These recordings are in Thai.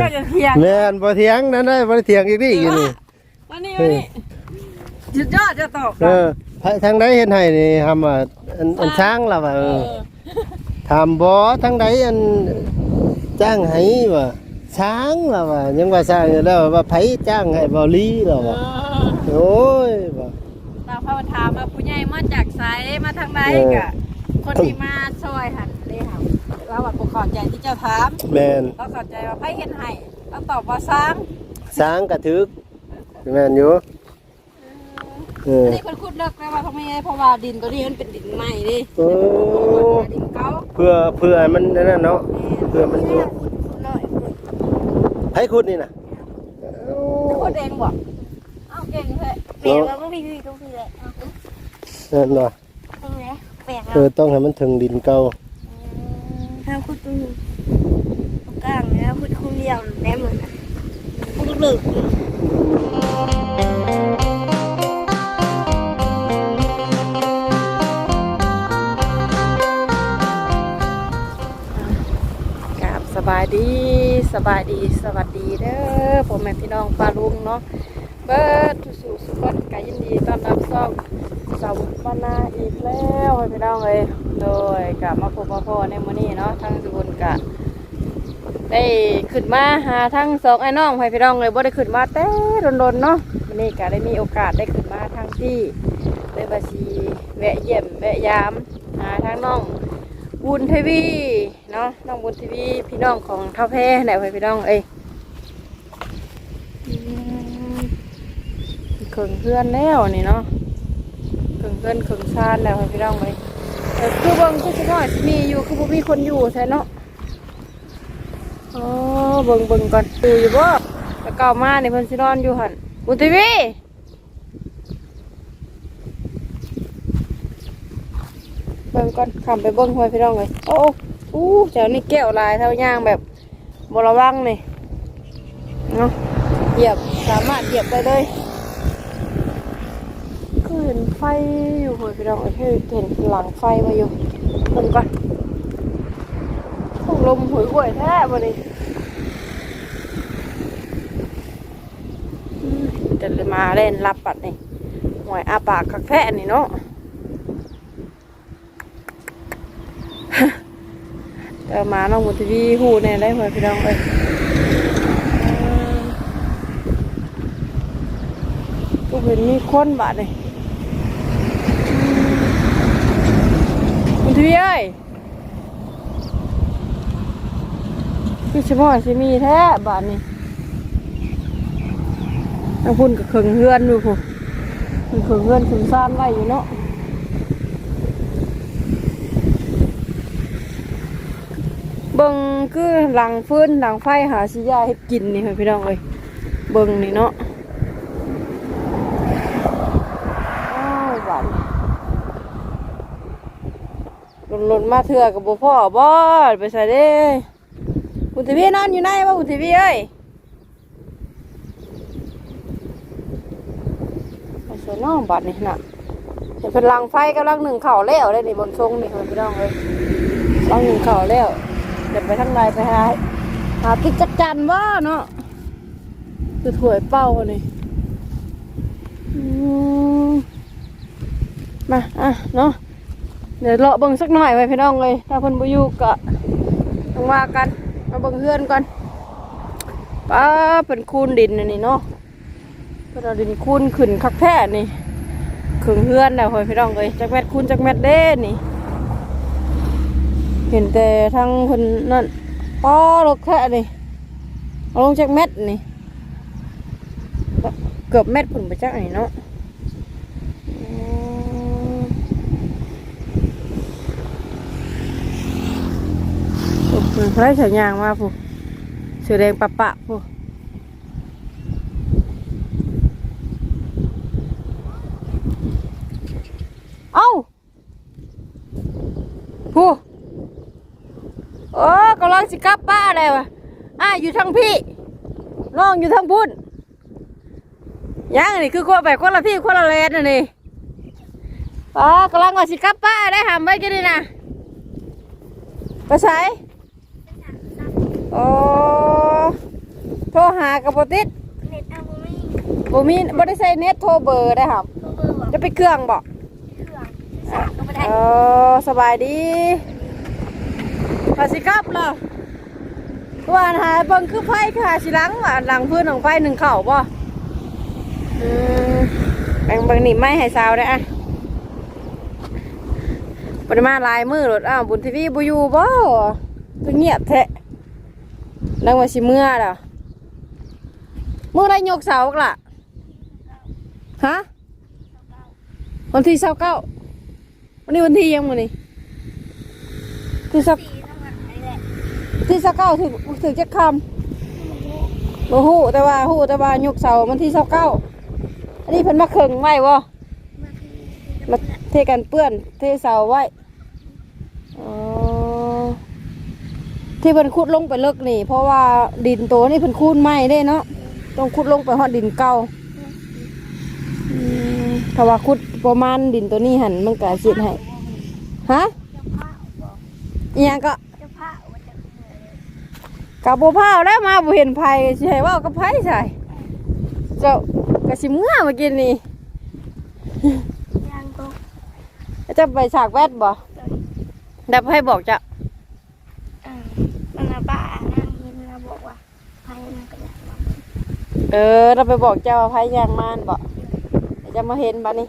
เจ้าจะเถียงแม่นบ่เถียงนั่นได้บ่ได้เถียงอีกนี่อยู่นี่วันนี้วันนี้สุดยอดจะตอบเออไผทางใดเฮ็ดให้นี่ทำว่าอันอันช้างล่ะว่าเออถามบ่ทางใดอันจ้างให้ว่าช้างล่ะว่ายังว่าช้างอยู่แล้วว่าไผจ้างให้บ่ลีล่ะว่าโอ้ยว่าเราพามาถามว่าผู้ใหญ่มาจากไสมาทางใดเออกะคนที่มาช่วยหัน เลยค่ะเราว่าบ่เข้าใจที่เจ้าถามแม่นเราเข้าใจว่าไผเฮ็ดให้เราตอบว่าสร้างช้างกระทึกแม่นอยู่เอออันนี้เพิ่นขุดเลิกแล้วว่าทำไมเพราะว่าดินตัวนี้มันเป็นดินใหม่ดิโอ้ดินเก่าเพื่อเพื่อมันนั่นนะเนาะเพื่อมันอยู่เลยไผขุดนี่น่ะจะขุดเองบ่เอาเก่งแท้เปลี่ยนแล้วก็มีวิธีทุกทีเลยเอานั่นน่ะตรงไหนเปลี่ยนเออต้องให้มันถึงดินเก่า ห้ามคุดตรงนี้ตรงกลางแล้วคุดคนเดียวได้เหมือนกันคุดลึกกับสบายดีสบายดีสวัสดีเด้อผมแม่พี่น้องปลาลุงเนาะเบิดทุสู่สุขคนกายินดีต้อนรับซ่อง สาวบ้านนาอีกแล้วให้พี่น้องเลยโดยกลับมาพบมาพ่อในมื้อนี้เนาะทั้งสุบุญกะได้ขึ้นมาหาทั้งสองไอ้น้องให้พี่น้องเลยบ่ได้ขึ้นมาแต่รนๆเนาะมื้อนี้ก็ได้มีโอกาสได้ขึ้นมาทั้งที่เลยบาสีแวะเยี่ยมแวะยามหาทั้งน้องบุญทวีเนาะน้องบุญทวีพี่น้องของเท่าแพ้ไหนไปพี่น้องเอ้ยอืมเขิงเพื่อนแล้วนี่เนาะ ขิงเพื่อนขิงซานแล้วให้พี่น้องเลยคือเบิ่งคือสิน้อยมีอยู่คือบ่มีคนอยู่ใช่เนาะอ๋อเบิ่งเบิ่งก่อนอยู่อยู่บ่แล้วก็เอามาในเพิ่นสินอนอยู่หั่นบุญทวีเบิ่งก่อนขำไปเบิ่งห้วยพี่น้องเลยโอ้โอ้เจ้านี่แก้วลายเท่าย่างแบบบระวังนี่เนาะเหยียบสามารถเหยียบได้เลย เห็นไฟอยู่ห้วยพี่น้องเอ้ยเห็นหลังไฟมาอยู่เบิ่งก่อนคงลมหวยหวยแท้บ่นี่อืมจะมาเล่นรับปัดนี่หวยอาปากคักแท้นี่เนาะเออมาน้องบุทีวีหูแน่ได้เหมือนพี่น้องเลยก็เห็นมีคนบาด ชีวีเอ้ยคือชิมอยชิมีแท้บาดนี่น้องพุ่นกับเขิงเฮือนดูผู้เขิงเฮือนขุนซ่านไว้อยู่เนาะเบิ่งคือหลังฟื้นหลังไฟหาสิยาให้กินนี่ค่ะพี่น้องเอ้ยเบิ่งนี่เนาะอ้าวหวานหล่ นมาเถื่อกับบ่พ่อบ่ไปใส่เด้อุทิวีนอนอยู่ไหนวะอุทิวีเอ้ยไปใส่น้องบัดนี่น่ะเห็นเป็นลังไฟกำลังหนึ่งเข่าแล้วได้นี่บนทรงนี่ค่ะพี่น้องเอ้ยกำลังหนึ่งเข่าแล้วเดี๋ยวไปทางใดไปหาหาพริกจักจันว่าเนาะคือถวยเป้านี่มาอะเนาะ เดี๋ยวเลาะเบิ่งสักหน่อยไปพี่น้องเลยถ้าเพิ่นบ่อยู่ก็ต้องว่ากันมาเบิ่งเฮือนก่อนป้าเป็นคูนดินนี่เนาะเพิ่นเอาดินคูนขึ้นคักแท้นี่ขึงเฮือนแล้วเฮ้ยพี่น้องเลยจักแมทคูนจักแมทเด้นี่ เห็นแต่ทางคนนั่นป้อรถแค่นี่ลงจากเม็ดนี่เกือบเม็ดผุนไปจากไหนเนาะ โอ้โหไล่ฉายางมาผู้เสือแดงปะปะผู้เอ้าผู้โอ้กำลังสิกลับป้าเลยวะอะอยู่ทางพี่น้องอยู่ทางพุ่นยังนี่คือคนไปคนละที่คนละเลนน่ะนี่ป้ากำลังว่าสิกลับป้าได้หามไว้กันนี่นะไปใส่ โอ้โทรหากับบ่ติดเน็ตเอาบ่มีบ่มีบ่ได้ใช้เน็ตโทรเบอร์ได้ครับโทรเบอร์บอกจะไปเครื่องบ่เครื่องสากก็บ่ได้เออสบายดีภาสิกลับเหรอว่าหาเบิ่งคือไฟค่ะสิหลังว่าหลังพื้นของไฟหนึ่งเข่าบ่อืมแบ่งเบิ่งนี่ไม่ให้สาวได้อะปริมาณลายมือรถอ้าวบุญทีวีบ่อยู่บ่คือเงียบแท้ แล้วว่าสิเมื่อล่ะเมื่อไรยกเสาอีกล่ะฮะวันที่เสาเก้าวันนี้วันที่ยังมื้อนี้ที่สักสีน้ำมันนี่แหละที่สักเก้าถึงถึงจะคำบ่ฮู้แต่ว่าฮู้แต่ว่ายกเสาวันที่สักเก้าอันนี้เพิ่นมาเคิงไว้บ่มาที่มาเทกันเปื้อนเทเสาไว้อ๋อ ที่เพิ่นขุดลงไปเลิกนี่ เพราะว่าดินโตนี่เพิ่นคูนไม้เด้เนาะต้องขุดลงไปฮอดดินเก่าอืมถ้าว่าขุดประมาณดินตัวนี้หันมันก็สิให้ฮะเจ้าผ้าบอกอีหยังก็เจ้าผ้าว่าจะกับบัวพร้าวแล้วมาบ่เห็นไผสิให้เว่ากับไผใช่เจ้ากะสิเมื่อมากินนี่ยางก็จะไปฉากแวดบ่ดับให้บอกจะ เออมันน่ะบ้านั่งเห็นแล้วบอกว่าไฟมันก็อยากมา เออ เราไปบอกเจ้าว่าไผย่างมานบ่เดี๋ยวจะมาเห็นบัดนี้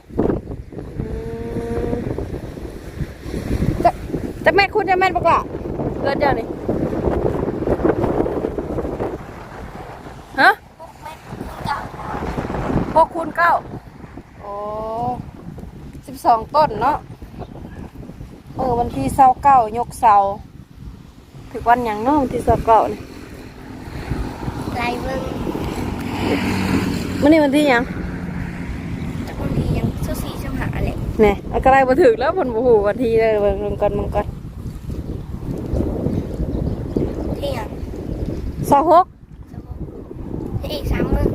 จะแม่คุณจะแม่นบ่กะเกินเจ้านี่ฮะพวกแม่เก่าหกคูณเก้าโอ้สิบสองต้นเนาะเออวันที่เสาเก้ายกเสาถึงวันหยังเนาะวันที่เสาเก้านี่ลายเบิ่ง มันนี่วันที่หยังแต่บางทียังเสื้อสีเสื้อหาอะไรเนี่ยอะไรบ่ถึกแล้วผลบ่ฮู้วันที่เลยเบิ่งเบิ่งก่อนเบิ่งก่อนที่ยังเสาหกที่อีกสามมือ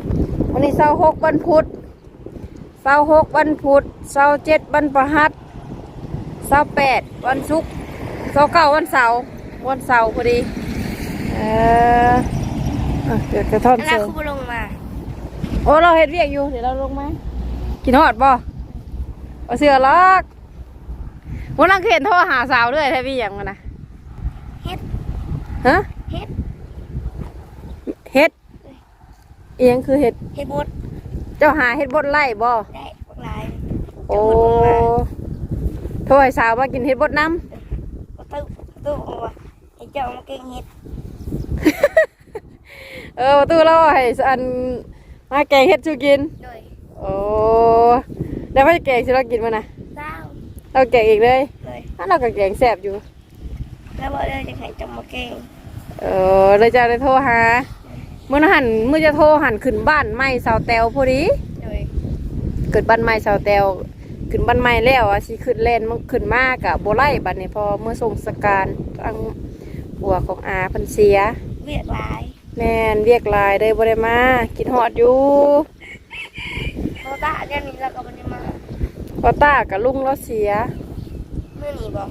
วันนี้เสาหกวันพุธเสาหกวันพุธเสาเจ็ดวันประหัสเสาแปดวันศุกร์เสาเก้าวันเสาร์วันเสาร์พอดี เอออะเดี๋ยวจะทอนแล้วเสริมคุณลงมา โอ้เราเฮ็ดเวียกอยู่ เดี๋ยวเราลงไหมกินฮอดบ่เอาเสือลอกวันนั้นเห็นโทรหาสาวเรื่อยแท้พี่ยังมันนะเฮ็ดฮะเฮ็ดเฮ็ดเอียงคือเฮ็ดเฮ็ดบดเจ้าหาเฮ็ดบดไล่บ่ได้พวกลายโอ้โทรให้สาวมากินเฮ็ดบดน้ประตูประตูบอกว่าไอ้เจ้ามาเก่งเฮ็ดำเออประตูเราให้อัน มาแกงเฮ็ดชูกิน โดยโอ้แล้วไม่แกงสิเรากินมานะเจ้าเราแกงอีกเลยเลยถ้าเราก็แกงแซ่บอยู่ แล้วบอกเลยจะให้เจ้ามาเก่งเออเลยจะได้โทรหาเมื่อหันเมื่อจะโทรหันขึ้นบ้านไม่สาวแตวพอดี โดยเกิดบ้านใหม่สาวแตวขึ้นบ้านใหม่แล้วอะสิขึ้นเล่นมันขึ้นมากอะโบไล่บัดนี้พอเมื่อส่งสการทางบัวของอาเพันเสีย เวียดลาย แม่นเรียกหลายได้บ่ได้มากินฮอดอยู่เพราะตาเดี๋ยวนี้เราก็ไม่ได้มาพอตากับลุงเราเสียเมื่อนี้บอก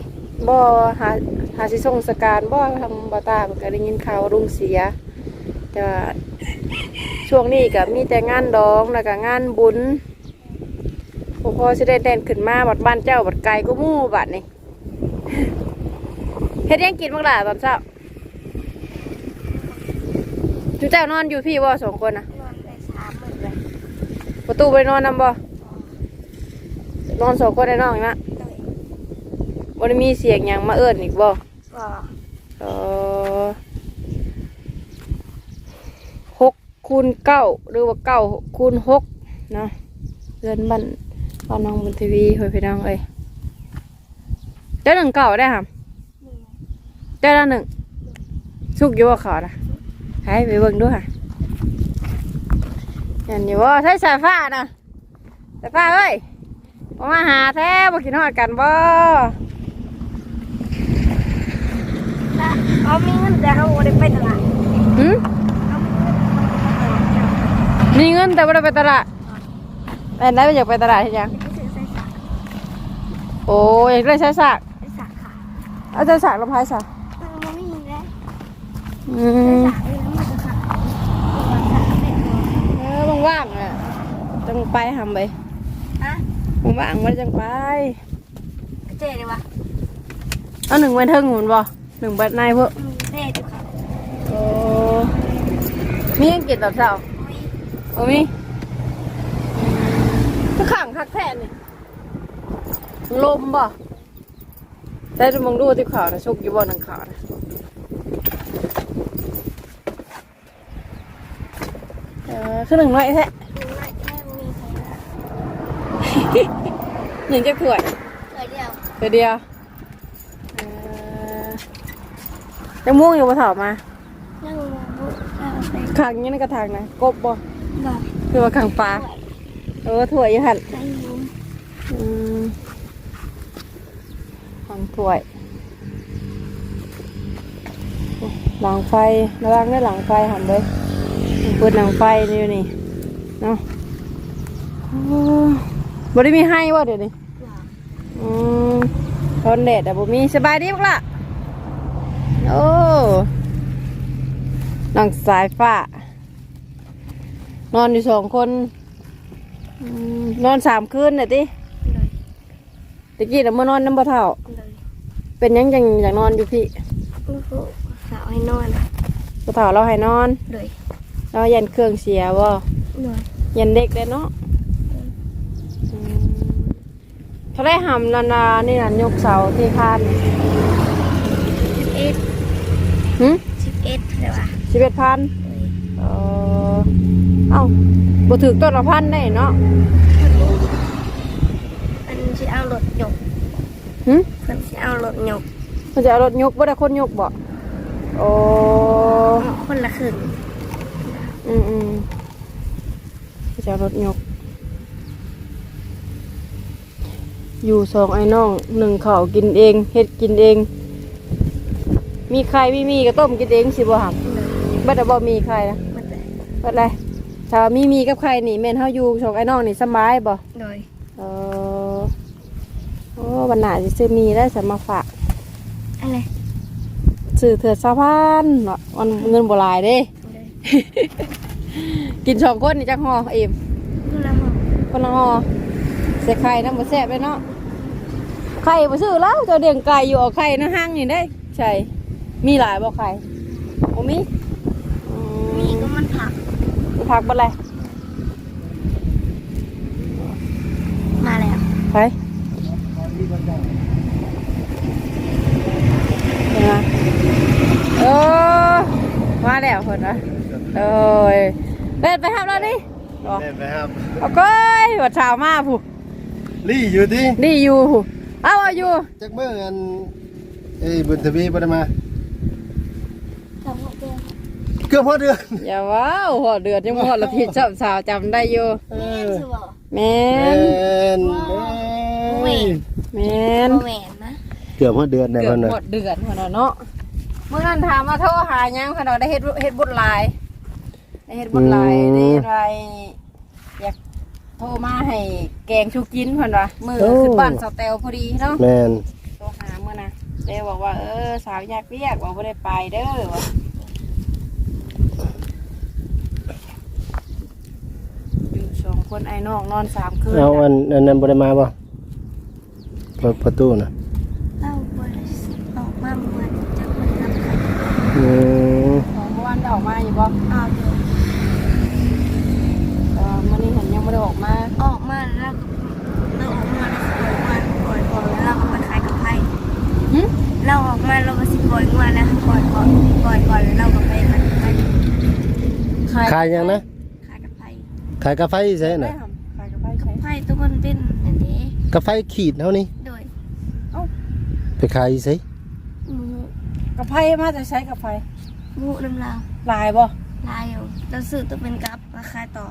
บ่หาหาสิส่งสการบ่ทำบ่ตาเพิ่นก็ได้ยินข่าวว่าลุงเสียแต่ว่าช่วงนี้ก็มีแต่งานดองแล้วก็งานบุญพอพอสิได้แดนขึ้นมาบัดบ้านเจ้าบัดไกลก็มู่บัดนี่ เฮ็ดหยังกินบ้างล่ะตอนเช้า จุเจ้านอนอยู่พี่บ่สองคนน่ะนอนได้สามมื้อเลยประตูไปนอนนำบ่นอนสองคนได้น้องนะโดยบ่ได้มีเสียงหยังมาเอิ้นอีกบ่ก็เออหกคูณเก้าหรือว่าเก้าคูณหกเนาะเดือนบ้านบ้านน้องบนทีวีเฮ้ยพี่น้องเอ้ยเจ้าหนึ่งเก่าได้ค่ะนี่เจ้าละหนึ่งสุกอยู่ว่าเขานะ ให้ไปเบิ่งดูค่ะเห็นอยู่ว่าใช้สายฟ้านะสายฟ้าเอ้ยออกมาหาแท้บ่กินฮอดกันบ่ถ้าเอามีเงินแต่เขาบ่ได้ไปตลาดหืมเอามีเงินแต่เขาบ่ได้ไปตลาดมีเงินแต่บ่ได้ไปตลาดแม่นได้ไปอยากไปตลาดเฮ็ดหยังไปซื้อใส่สากโอ้ยอยากได้ใช้สากใส่สากค่ะเอาใช้สากลำพายสากมันบ่มีแล้วอืใส่มสากนี่แล้วมันจะขาด ไปทำไปฮะมึงว่างมันจังไปเจ๊เลยวะเอาหนึ่งไว้เทิงหมุนบ่หนึ่งใบในเพื่ออืมเจ๊ดูเขาโอ้มียังกินตับเช้าอุ้ยโอ้มีก็ขังคักแท้นี่ลมบ่ได้ดูมองดูที่ข่าวนะชุกอยู่บ่หนังข่าวนะ เออคือหนึ่งน้อยแท้ดูว่าแม่มีใครละหนึ่งจะขวดเคยเดียวเดี๋ยวเดียวเอ่อจะม่วงอยู่บนเถามานั่งมองบุเราไปขังอยังในกระถางนะกบบ่บอกคือว่าขังปลาเออถั่วยอยู่หันไปยุมอืมขังถั่วยหลังไฟระวังด้วยหลังไฟหันเลย เปิดหลังไฟนี่อยู่นี่เนาะโอ้บ่ได้มีให้ว่าเดี๋ยวนี้บอกอืมทนแดดแต่บ่มีสบายดีปะล่ะโอ้นังสายฟ้านอนอยู่สองคนอืมนอนสามคืนน่ะติเลยตะกี้น่ะเมื่อนอนน้ำบ่เท่าเลยเป็นหยังจังอยากนอนอยู่พี่ลูกสาวให้นอนบ่เท่าเราให้นอนเลย เรายันเครื่องเสียบ่เลยยันเด็กเลยเนาะอืมเขาได้หำนานานี่น่ะยกเสาที่คานนี่สิบเอ็ดหึสิบเอ็ดเลยวะสิบเอ็ดพันเลยเออเอ้าบ่ถึกต้นละพันได้เนาะมันจะเอารถหยกหึมันจะเอารถหยกมันจะเอารถยกบ่ได้คนยกบ่โอ้คนละครึ่ง อืมอืมมันจะเอารถยก อยู่สองไอ้น้องหนึ่งข้าวกินเองเฮ็ดกินเอง มีใครไม่มีก็ต้มกินเองสิบ่หับเลยบ่ได้บ่มีใครนะมันเลยบ่ได้ถ้ามีมีกับใครนี่แม่นเฮาอยู่สองไอ้น้องนี่สบายบ่เลยเออโอ้วันหน้าสิซื้อมีได้สมาฝากอะไรซื้อเถื่อสะพานเนาะมันเงินบ่หลายเด้เลย กินสองคนนี่จักห่อเอ็มดูละห้องคนละห่อใส่ไข่น้ำบ่แซ่บเลยเนาะไข่บ่ซื้อแล้วเจ้าเลี้ยงไก่อยู่เอาไข่ในห้างนี่ได้ ใช่ มีหลายบ่ไข่บ่มีอืมีก็มันผักมีผักบ่ไรมาแล้วไปเห็นไหมเออมาแล้วเพิ่นนะ เอ้ยเล่นไปครับแล้วนี่เล่นไปครับเอาก้อยวัดเช้ามาผู้ลี่อยู่ที่นี่อยู่ผู้เอาเอาอยู่จักเมื่ออันเอ้ยบุญทวีบ่ได้มาสองหกเดือนเกือบพอเดือนอย่าว้าวหัวเดือดยังบ่ฮอดละทีสาวสาวจำได้อยู่เอแม่อนสิบอกแม่แม่นนเว้ยแม่นแหวนนะเกือบพอเดือนได้เกือเพิ่บนน่ะหมดเดือนพุ่นน่ะเนาะเมื่อนั้นถามมาโทรหายังเพิ่นว่าได้เฮ็ดเฮ็ดบุญหลาย ได้เฮ็ดบุญหลายได้เฮ็ดอะไรอยากโทรมาให้แกงชูกินเพิ่นว่ามื้อขึ้นบ้านสาวแตวพอดีเนาะแม่นโทรหามื่อนะเด้บอกว่าเออสาวอยากเรียกว่าไม่ได้ไปเด้อวะอยู่สองคนไอ้น้องนอนสามคืนเอาอัน่ะนอันนั้นบ่ได้มาบ่เปิดประตูน่ะเล่าบริสุทธิ์ออกมาเหมือนจะมันรับใครอืมของเมื่อวานได้ออกมาอยู่บ่ออกเลย เออมื่อนี้เห็นยัง ไม่ได้ออกมาออกมาแล้วเราออกมาแล้วสิบวันก่อนก่อนแล้วเราก็มาขายกับไพ่หึเราออกมาเราก็สิบวันวันแล้วก่อนก่อนก่อนก่อนแล้วเราก็ไปมันไปขายขายยังนะขายกับไพ่ขายกาแฟใช่ได้น่ะทำขายกับไพ่ใช้ไพ่ตัวมันเป็นอันนี้กาแฟขีดเท่านี้โดยไปขายซิหมูกับไพ่มาจะใช้กับไพ่หมูน้ำลาวลายบ่ลายอยู่เราซื้อตัวเป็นกับราคาต่อ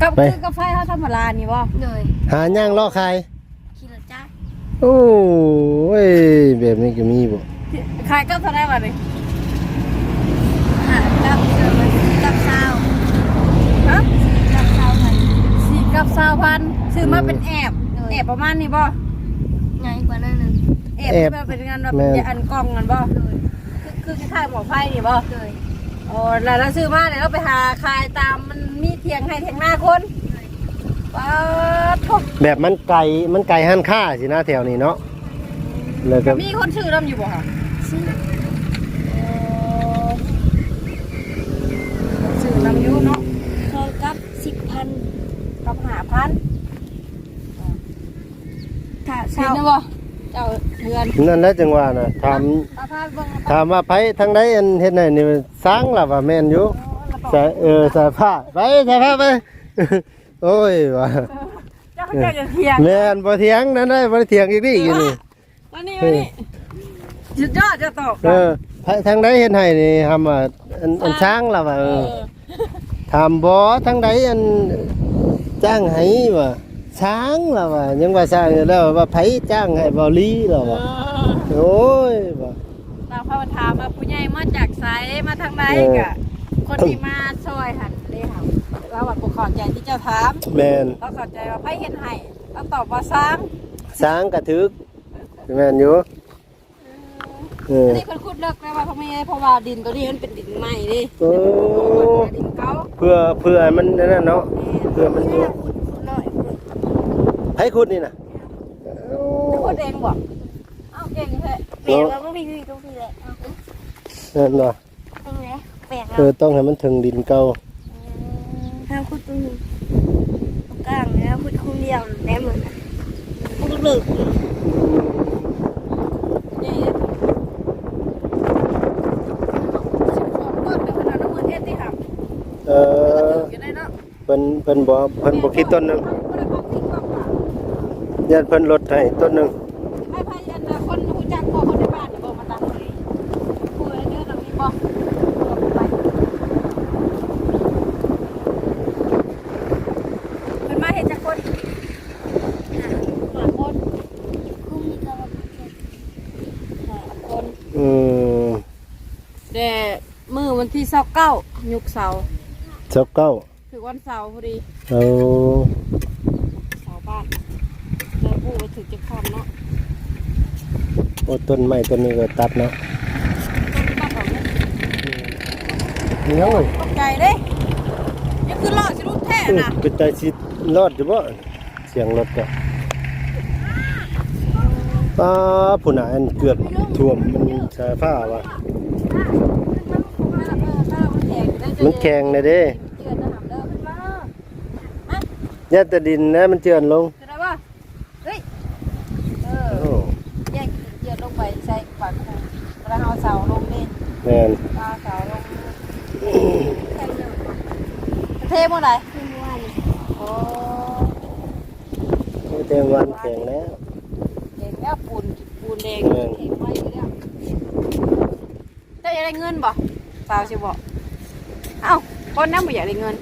กับคือกับไพ่เขาธรรมดานี่บ่โดยหาย่างล่อขายคิโลจักรโอ้ยแบบนี้ก็มีบ่ขายกับเท่าไหร่บ่นี่หากับเสื้อมันซื้อกับเศร้าฮะซื้อกับเศร้าพันสี่กับสาวพันซื้อมาเป็นแอบเออแอบประมาณนี้บ่ง่ายกว่านั้นหนึ่งแอบที่ว่าเป็นงานว่าเป็นอันกล้องกันบ่โดยคือคือคล้ายๆหมอไฟนี่บ่โดย โอ้แล้วเราซื้อมาเดี๋ยวเราไปหาขายตามมันมีเถียงให้เถียงหน้าคนป้าทบแบบมันไกลมันไกลหันค่าสินะแถวนี้เนาะแล้วก็มีคนชื่อน้ำอยู่บ่คะซื้อชื่อน้ำอยู่เนาะคอยกับสิบพันกับหาพันถ้าเห็เช่านนะบ่ เจ้าเพื่อนนั่นแหละจังว่าน่ะถามป้าพาเบิ่งถามว่าไผทางใดอันเฮ็ดให้นี่สร้างล่ะว่าแม่นอยู่ใส่เออใส่ผ้าไปใส่ผ้าไป โอ้ยว่าเจ้าเขาเจ้าจะเถียงแม่นบ่เถียงนั่นได้บ่ได้เถียงอีกนี่อยู่นี่มานี่มานี่สุดยอดจะตอบเออไผทางใดเฮ็ดให้นี่ทำว่าอันอันช้างล่ะว่าเออถามบ่ทางใดอันจ้างให้ว่า ช้างล่ะว่ายังว่าสร้างอยู่แล้วว่าไผจ้างให้บ่ลีล่ะว่าโอ้ยว่าเราพามาถามว่าผู้ใหญ่มาจากไสมาทางใดเออกะคนที่มาช่วยหันเลยค่ะเราว่าบ่เข้าใจที่เจ้าถามแม่นเราเข้าใจว่าไผเฮ็ดให้เราตอบว่าสร้างสร้างกระทึกแม่นอยู่เอออันนี้เพิ่นขุดเลิกแล้วว่าเพราะไม่เพราะว่าดินตัวนี้มันเป็นดินใหม่ดิ โอ้ดินเก่าเพื่อเพื่อมันนั่นเนาะเพื่อมันอยู่คุณหน่อยคุณ ให้ขุดนี่นะจะขุดเองบ่เอ้าเก่งแท้แปลงแล้วก็มีวิธีตรงนี้แหละนั่นเนาะตรงไหนแปลงเออต้องให้มันถึงดินเก่าห้ามคุณตรงนี้ตรงกลางนะคุณคุณเดียวแน่เหมือนคุณลึกนี่สิบสองต้นเดี๋ยวขนาดน้ำมันเฮ็ดที่หักเอออยู่ได้เนาะเพิ่นเพิ่นบ่เพิ่นบ่คิดต้นหนึง บ่ได้ความคิดความหวัง ญาติเพิ่นลดให้ต้นหนึงให้พยันนะคนรู้จักพอคนในบ้านน่ะบ่มาตัดเลยคุยเด้อเรามีบ่อไปเพิ่นมาเฮ็ดจักคนห้าคนคุณมีกำลังห้าคนอืมแต่มือวันที่เสาเก้ายุกเสาสับเก้า คือวันเสาร์พอดี เอา เสาบ้านแล้วผู้ไปถึงจะคำเนาะ โอ้ ต้นไม้ต้นนี้ก็ตัดเนาะบ้านเราเนี่ยนี่ยังไงตกใจเด้ยังคือรอดสิรุดแท้นะเป็นใจสิรอดอยู่บ่เสียงรถก็ป้าผู้น่ะอันเกือบท่วมมันสายฟ้าว่ะมันแข็งเลยเด้เจือนนะหำเด้อขึ้นมายัดแต่ดินนะมันเจือนลง จะได้ป่ะเฮ้ยเออ โอ้ แยกเจือนลงไปใส่ปากคูแล้วเอาเสาลงนี่ แม่นเอาเสาลงเทหมดเลยคุณวันโอ้โอ้เต็มวันแข็งแล้วเด็กแล้วปูนปูนแดงแม่นเห็นไว้อยู่แล้วเจ้าอยากได้เงินบ่สาวสิบ่เอ้าคนนั้นบ่อยากได้เงิน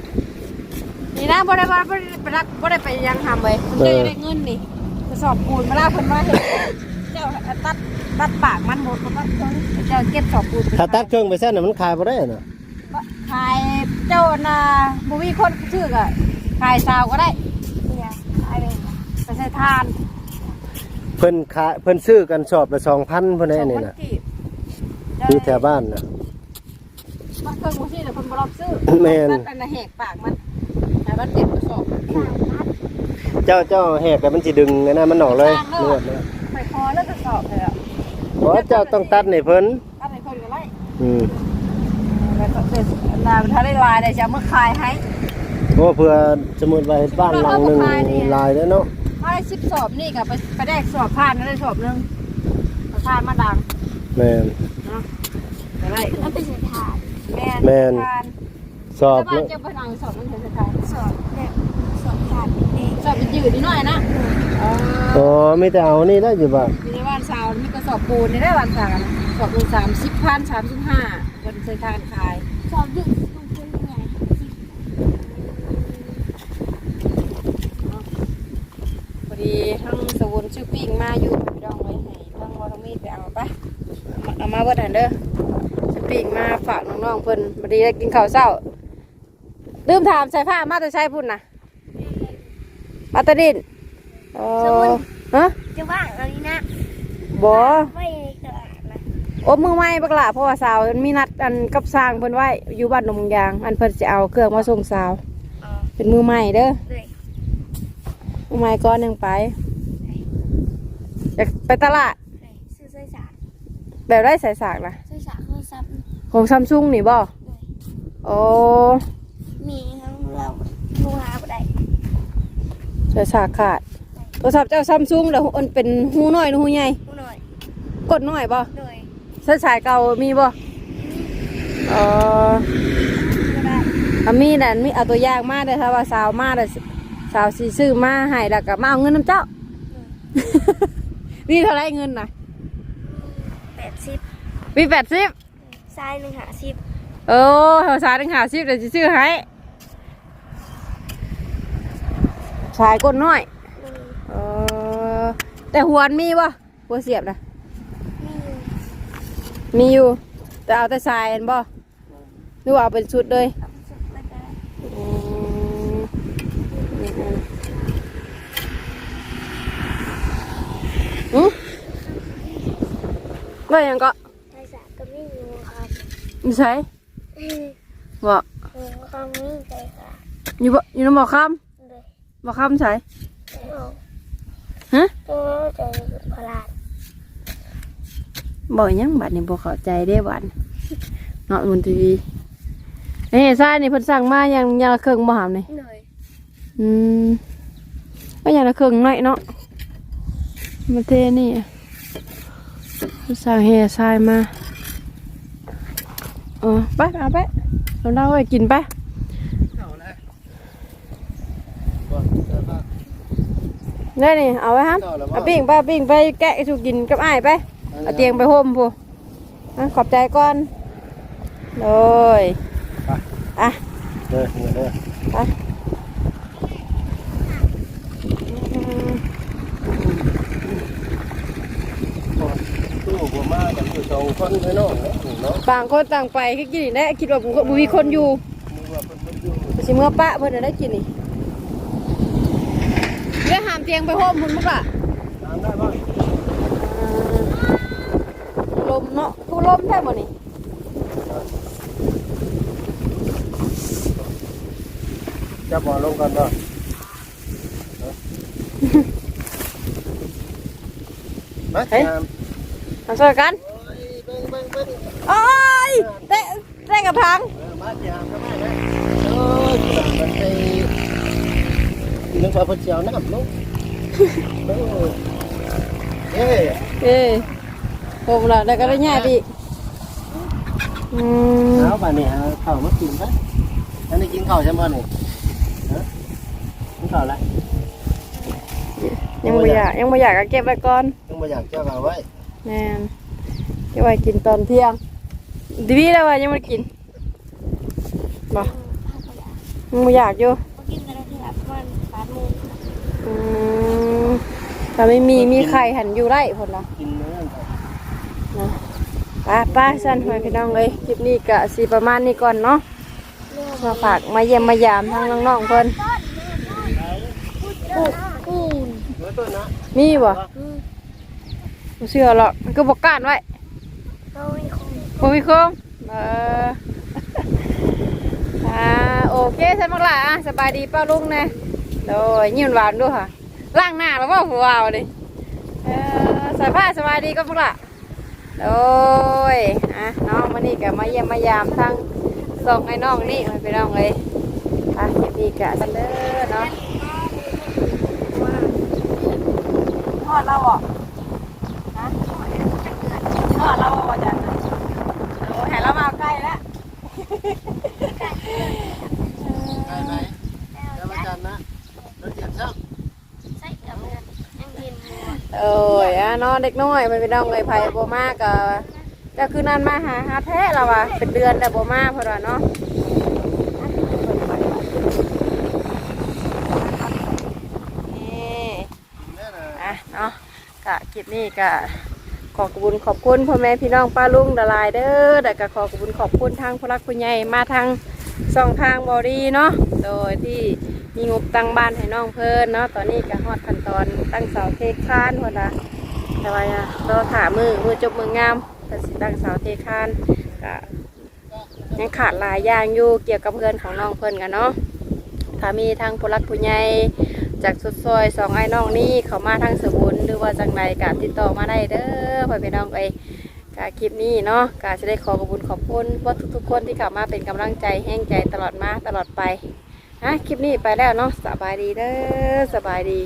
นี่นะบ่ได้บ่ได้บ่ได้ไปรักบ่ได้ไปยังทำเลยเจ้าอยากได้เงินนี่กระสอบปูนมาลาเพิ่นมาเฮ็ด เจ้าตัดตัดปากมันหมดมันก็เจ้าเก็บสอบปูนไปถ้าตัดเครื่องไปเส้นน่ะมันขายบ่ได้น่ะขายเจ้าน่ะบ่มีคนซื้อก็ขายสาวก็ได้เนี่ยอะไรนะไปใส่ทาน เพิ่นขายเพิ่นซื้อกันสอบละ2,000เพิ่นได้นี่น่ะสองพักีบอยู่แถวบ้านน่ะมันเครื่องบ่ซี่แต่เพิ่นบ่รับซื้อแม่นตัดอันน่ะแหกปากมันให้มันเก็บกระสอบเจ้าเจ้าแหกแล้วมันสิดึงอันนั้นมันออกเลยนวดเลย สอบเลยอะบ่เจ้าต้องตัดให้เพิ่นตัดให้เพิ่นก็ไล่อืมแล้วก็เป็นนานถ้าได้ลายได้จะเอามาขายให้โอ้เพื่อสมมุติว่าเฮ็ดบ้านหลังหนึงลายแล้วเนาะถ้าได้10สอบนี่ก็ไปไปแดกสอบผ่านได้สอบหนึงผ่านมาดังแม่นเนาะก็ได้แล้วเป็นสถานแม่นแม่นผ่านสอบแต่บ้าแล้นวจะไปนั่งสอบมันจะทานสอบแบบสอบผ่านเองสอบเป็นยืดนิดหน่อยนะอ๋ออ๋อมีแต่เอานี่ได้อยู่บ่อยู่ในบ้าน สาวมีกระสอบปูนในได้บ้านสาวนะสอบปูนสามสิบพันสามสิบห้าคนเคยทานขายสอบดึกมันเป็นยังไงพอดีทั้งสวุนชื่อปิ้งมาอยู่พี่ดองไว้ให้ทั้งวอทมีดไปเอาไปเอาเอามาเบิดหันเด้อชื่อปิ้งมาฝากน้องๆเพิ่นพอดีได้กินข้าวเช้าลืมถามใส่ผ้ามาแต่ใช้พุ่นนะมาแตะดินอ๋อฮะจะว่างอะไรนะ บ่ไม่ในตลาดนะบโอ้มือไม้บักละเพราะว่าสาวมีนัดอันกับสร้างเพิ่นไว้อยู่บ้านหนองยาง อันเพิ่นจะเอาเครื่องมาส่งสาว อ๋อเป็นมือใหม่เด้อเลยมือใหม่ก้อนหนึ่งไปอยากไปตลาดเลยซื้อเสื้อสาแบบได้ใส่สากนะเสื้อสาโทรศัพท์ของซัมซุงนี่บ่เลยโอ้มีทั้งเราลูกหาบ่ได้ใส่สากขาดโทรศัพท์เจ้าซัมซุงแล้วมันเป็นหูน้อยหรือหูใหญ่ผู้หน่อย กดน้อยบ่เลยใส่สายเก่ามีบ่เออบ่ได้อามีนั่นมีเอาตัวอย่างมาเด้อถ้าว่าสาวมาเด้อสาวสิซื้อมาให้แล้วก็มาเอาเงินน้ำเจ้า นี่เท่าไรเงินน่ะแปดสิบมีแปดสิบทรายหนึ่งหาสิบโอ้เฮาสายถึงหาสิบเดี๋ยวจะซื้อให้สายก้นน้อยเลยเออแต่หัวนมีบ่หัวเสียบนะ มีอยู่มีอยู่ แต่เอาแต่สายเห็นบ่หรือว่าเอาเป็นชุดเลยเอาสุดแล้วก็อืมอืมอืมอืมว่าหยังก็ใส่สาก็ไม่อยู่ครับมีใส่เออบ่เออความมีใส่สาอยู่บ่อยู่น้ำบ่อคเลยำบ่อคำใส่เอาฮะตัวใจพลาด บ่หยังบัดนี้บ่เข้าใจเด้บัดเนาะมันทีวีนี่ทรายนี่เพิ่นสั่งมาอย่างอย่างละครึ่งบ่หามนี่เลยอืมก็อย่างละครึ่งหน่อยเนาะมาเทนี่เพิ่นสั่งเฮทรายมาเออไปเอาไปเราเล่าไว้กินไปเอานะบ่เสื้อผ้าได้นี่เอาไว้ฮะเอาแล้วบ่เอาปิ้งไปเอาปิ้งไปแกะสุกินกับอ้ายไป เอาเตียงไปห่มพูอะขอบใจก่อนเลยอะเด้อเด้อไปอืมตู้บ่มากันอยู่สองคนไปเนาะเนาะต่างคนต่างไปคือกินนี่ได้คิดว่าบุมีคนอยู่นึกว่าเพิ่นบ่อยู่สิเมื่อปะเพิ่นน่ะได้กินนี่เรื่องหามเตียงไปห่มพุ่นมั้งล่ะ ตามได้บ่ อ่าล มเนาะกูลมแท้หมดนี่จะบ่ลงกันบ่มาถามมาช่วยกันโอ้ยเบิ่งเบิ่งเบิ่งโอ้ยเตะเตะกับทางเออมาถามก็ได้นะโอ้ยถามมันไปนึกว่าเพิ่นสิเอาน้ำลงโอ้ยเอ้ย เอ้ยผมละแล้วก็ได้แย่ดีอืมเอาป่านนี้เอาข้าวมากินปะอันนี้กินข้าวใช่ไหมนี่ฮะกินข้าวแล้วยังไม่อยากยังไม่อยากก็เก็บไว้ก่อนยังไม่อยากเจ้าเอาไว้แน่นเก็บไว้กินตอนเที่ยงดีแล้วว่ายังไม่ได้กินบ่ยังไม่อยากอยู่มากินกันแล้วที่รับมันปาดหมูอืมแต่ไม่มีมีไข่หันอยู่ไรผลละกินเนื้อไปนะ ป้าป้าสั้นไว้พี่น้องเลยคลิปนี้ก็สีประมาณนี้ก่อนเนาะมาฝากมาเยี่ยมมายามทางน้องๆเพิ่นกูกูนเนื้อต้นนะมีบ่อืมบ่เชื่อหรอกมันก็บอกการไว้ไม่คงบ่มีคมเอออ่าโอเคฉันมักละอะสบายดีป้าลุงน่โดยยิ้มหวานด้วยค่ะล้างหน้าแล้วว่าหัวเอาดิเออใส่ผ้าสบายดีก็มักละ โดยอะน้องมานี่ก็มาเยี่ยมมายามทั้งส่งไอ้น้องนี่มาไปน้องเลยอะคลิปนี้ก็สันเด้อเนาะทอดเราอะนะทอดเราอะจ้ะโอ้ยให้เรามาใกล้แล้วใช่ไหมเดี๋ยวมาจันนะรถเหยียบช่าง ใส่กับเพื่อนยังกินหมู เอ้ยอะเนอนเด็กน้อยมันไปน้องเลยไผ่โบมากก็คือนั่นมาหาหาแท้เราว่ะเป็นเดือนแต่โบมาเพราะว่าเนาะนี่เนี่ยนะอะเนาะกะคลิปนี้กะขอขอบคุณขอบคุณพ่อแม่พี่น้องป้าลุงดาลายเด้อแต่ก็ขอขอบคุณขอบคุณทางผู้รักผู้ใหญ่มาทางสองทางบอดีเนาะโดยที่ มีงบตั้งบ้านให้น้องเพิ่นเนาะตอนนี้ก็ฮอดขั้นตอนตั้งเสาเทคานพอละแต่ว่าเราถามมือมือจบมืองามไปพิ่สิตั้งเสาเทคานก็ยังขาดหลายอย่างอยู่เกี่ยวกับเพื่อนของน้องเพิ่นกันเนาะถ้ามีทางผู้รักผู้ใหญ่จากสุดซอยสองไอ้น้องนี่เขามาทางสบุนหรือว่าจังไรก็ติดต่อมาได้เด้อพ่อพี่น้องเอ้ยกาคลิปนี้เนาะกาจะได้ขอขอบคุณขอบคุณว่าทุกๆคนที่เข้ามาเป็นกำลังใจแห้งใจตลอดมาตลอดไป นะคลิปนี้ไปแล้วเนาะสบายดีเด้อสบายดี